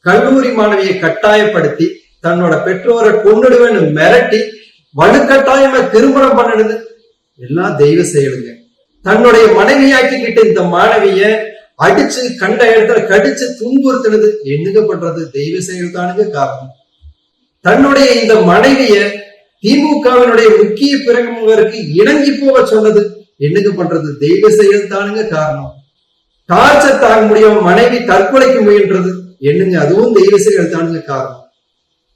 கல்லூரி மாணவியை கட்டாயப்படுத்தி தன்னோட பெற்றோரை கொண்டுடுவேன்னு மிரட்டி வலுக்கட்டாயமா திருமணம் பண்ணிடுது. எல்லாம் தெய்வ செயலுங்க. தன்னுடைய மனைவியாக்கிக்கிட்ட இந்த மாணவிய அடிச்சு கண்ட இடத்துல கடிச்சு துன்புறுத்தினது என்னங்க பண்றது? தெய்வ செயல் தானுங்க காரணம். தன்னுடைய இந்த மனைவிய திமுகவினுடைய முக்கிய பிரமுகருக்கு இணங்கி போக சொன்னது என்னங்க பண்றது? தெய்வ செயல் தானுங்க காரணம். டார்ச்சர் தாங்க முடியாம மனைவி தற்கொலைக்கு முயன்றது. என்னங்க? அதுவும் தெய்வ செயல் தானுங்க காரணம்.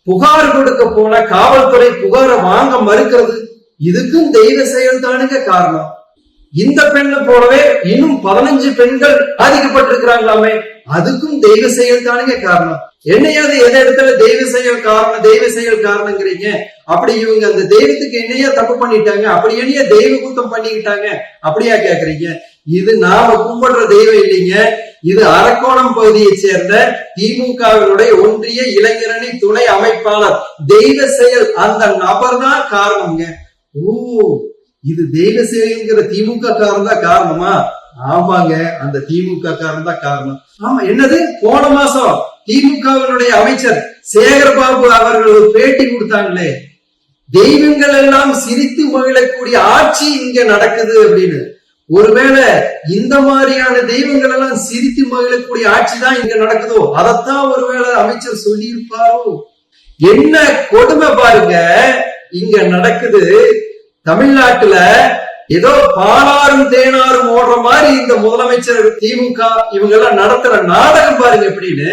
புகார் கொடுக்க போன காவல்துறை புகாரை வாங்க மறுக்கிறது. இதுக்கும் தெய்வ செயல் தானுங்க காரணம். இந்த பெண்ணை போலவே இன்னும் பதினஞ்சு பெண்கள் பாதிக்கப்பட்டிருக்கிறாங்களாமே. அதுக்கும் தெய்வ செயல் தானுங்க காரணம். என்னையாவது எந்த இடத்துல தெய்வ செயல் காரணம் தெய்வ செயல் காரணங்கிறீங்க? அப்படி இவங்க அந்த தெய்வத்துக்கு என்னையா தப்பு பண்ணிட்டாங்க? அப்படி என்னையா தெய்வ குத்தம் பண்ணிக்கிட்டாங்க? அப்படியா கேக்குறீங்க? இது நாம கும்பிடுற தெய்வம் இல்லைங்க. இது அரக்கோணம் பகுதியை சேர்ந்த திமுகவினுடைய ஒன்றிய இளைஞரணி துணை அமைப்பாளர் தெய்வ செயல் அந்த நபர் தான் காரணம்ங்க. ஓ இது தெய்வ செயல்ங்கிற திமுக காரன் தான் காரணமா? ஆமாங்க அந்த திமுக காரன் தான் காரணம். ஆமா என்னது? போன மாசம் திமுகவினுடைய அமைச்சர் சேகர்பாபு அவர்கள் ஒரு பேட்டி கொடுத்தாங்களே. தெய்வங்கள் எல்லாம் சிரித்து மகிழக்கூடிய ஆட்சி இங்க நடக்குது அப்படின்னு. ஒருவேளை இந்த மாதிரியான தெய்வங்கள் எல்லாம் சிரித்து மகிழக்கூடிய ஆட்சி தான் இங்க நடக்குதோ? அதைத்தான் ஒருவேளை அமைச்சர் சொல்லியிருப்பாரோ? என்ன கொடுமை பாருங்க. இங்க நடக்குது. தமிழ்நாட்டுல ஏதோ பாலாறும் தேனாரும் ஓடுற மாதிரி இந்த முதலமைச்சர் திமுக இவங்க எல்லாம் நடத்துற நாடகம் பாருங்க எப்படின்னு.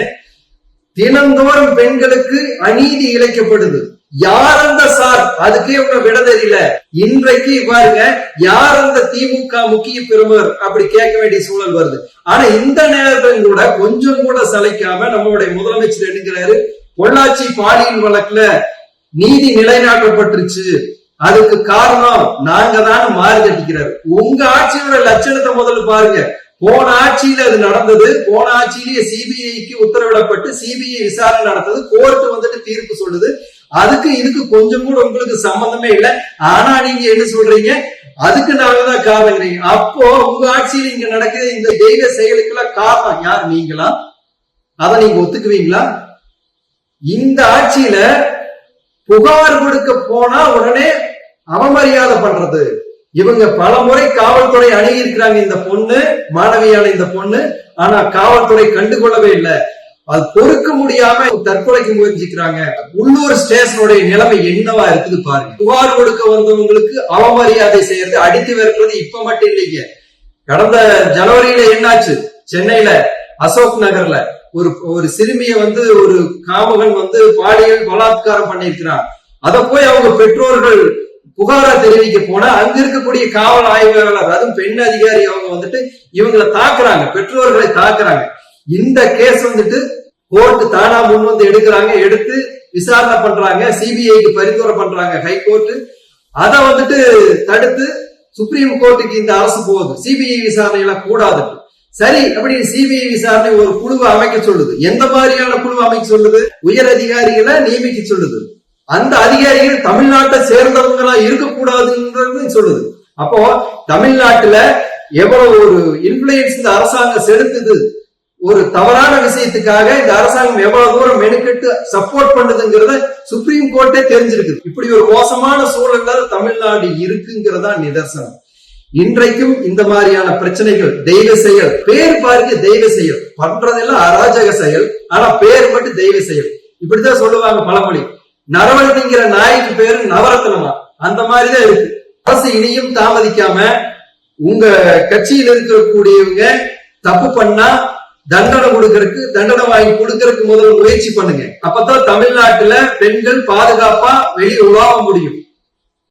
தினந்தோறும் பெண்களுக்கு அநீதி இழைக்கப்படுது. யார் அந்த சார்? அதுக்கே உங்க விட தெரியல. இன்றைக்கு பாருங்க யார் அந்த திமுக முக்கிய பிரமுகர்? அப்படி கேட்க வேண்டிய சூழல் வருது. ஆனா இந்த நேரத்தில் கூட கொஞ்சம் கூட சளைக்காம நம்மளுடைய முதலமைச்சர் எடுக்கிறாரு பொள்ளாச்சி பாலியல் வழக்குல நீதி நிலைநாட்டப்பட்டுருச்சு. அதுக்கு காரணம் நாங்க தான் மாறி கட்டிக்கிறாரு. உங்க ஆட்சியோட லட்சணத்தை முதல்ல பாருங்க. போன ஆட்சியில அது நடந்தது. போன ஆட்சியிலேயே சிபிஐக்கு உத்தரவிடப்பட்டு சிபிஐ விசாரணை நடந்தது கோர்ட் வந்துட்டு தீர்ப்பு சொல்லுது. அதுக்கு இதுக்கு கொஞ்சம் கூட உங்களுக்கு சம்பந்தமே இல்லை. ஆனா நீங்க என்ன சொல்றீங்க? அதுக்கு நாங்கதான் காரணங்கிறீங்க அப்போ உங்க ஆட்சியில இங்க நடக்கிற இந்த தெய்வ செயலுக்கெல்லாம் காரணம் யார்? நீங்களா? அதை நீங்க ஒத்துக்குவீங்களா? இந்த ஆட்சியில புகார் கொடுக்க போனா உடனே அவமரியாதை பண்றது. இவங்க பல முறை காவல்துறை அணுகி இருக்கிறாங்க இந்த பொண்ணு மாணவியான இந்த பொண்ணு. ஆனா காவல்துறை கண்டுகொள்ளவே இல்லை. அது பொறுக்க முடியாம தற்கொலைக்கு முயற்சிக்கிறாங்க. உள்ளூர் ஸ்டேஷனுடைய நிலைமை என்னவா இருக்குது பாருங்க. புகார் கொடுக்க வந்தவங்களுக்கு அவமரியாதை செய்யறது அடித்து விரட்டுறது இப்ப மட்டும் இல்லைங்க. கடந்த ஜனவரியில என்னாச்சு? சென்னையில அசோக் நகர்ல ஒரு ஒரு சிறுமிய வந்து ஒரு காமகன் வந்து பாலியல் பலாத்காரம் பண்ணியிருக்கிறான். அதை போய் அவங்க பெற்றோர்கள் புகாரா தெரிவிக்க போனா அங்க இருக்கக்கூடிய காவல் ஆய்வாளர் அதுவும் பெண் அதிகாரி அவங்க வந்துட்டு இவங்களை தாக்குறாங்க பெற்றோர்களை தாக்குறாங்க. இந்த கேஸ் வந்துட்டு கோர்ட் தானா முன் வந்து எடுக்கிறாங்க எடுத்து விசாரணை பண்றாங்க சிபிஐக்கு பரிந்துரை பண்றாங்க ஹைகோர்ட் அதை வந்துட்டு தடுத்து சுப்ரீம் கோர்ட்டுக்கு இந்த அரசு போகுது. சிபிஐ விசாரணை எல்லாம் கூடாது. சரி அப்படின்னு சிபிஐ விசாரணை ஒரு குழுவை அமைக்க சொல்லுது. எந்த மாதிரியான குழு அமைக்க சொல்லுது? உயர் அதிகாரிகளை நியமிக்க சொல்லுது. அந்த அதிகாரிகள் தமிழ்நாட்டை சேர்ந்தவங்களா இருக்கக்கூடாதுன்றது சொல்லுது. அப்போ தமிழ்நாட்டுல எவ்வளவு ஒரு இன்ஃபுளுயன்ஸ் இந்த அரசாங்கம் செலுத்துது? ஒரு தவறான விஷயத்துக்காக இந்த அரசாங்கம் எவ்வளவு தூரம் மெனுக்கெட்டு சப்போர்ட் பண்ணுதுங்கிறத சுப்ரீம் கோர்ட்டே தெரிஞ்சிருக்குது இப்படி ஒரு மோசமான சூழல்ல தமிழ்நாடு இருக்குங்கிறதா நிதர்சனம். இன்றைக்கும் இந்த மாதிரியான பிரச்சனைகள் தெய்வ செயல் பேர் பாருங்க தெய்வ செயல். பண்றதெல்லாம் அராஜக செயல் ஆனா பேர் மட்டும் தெய்வ செயல். இப்படிதான் சொல்லுவாங்க பழமொழி. நரவணத்திங்கிற நாய்க்கு பேரு நவரத்னமா? அந்த மாதிரிதான் இருக்கு. அரசு இனியும் தாமதிக்காம உங்க கட்சியில் இருக்கக்கூடியவங்க தப்பு பண்ணா தண்டனை கொடுக்கறதுக்கு தண்டனை வாங்கி கொடுக்கறதுக்கு முதல்ல முயற்சி பண்ணுங்க. அப்பதான் தமிழ்நாட்டுல பெண்கள் பாதுகாப்பா வெளியே உலாவ முடியும்.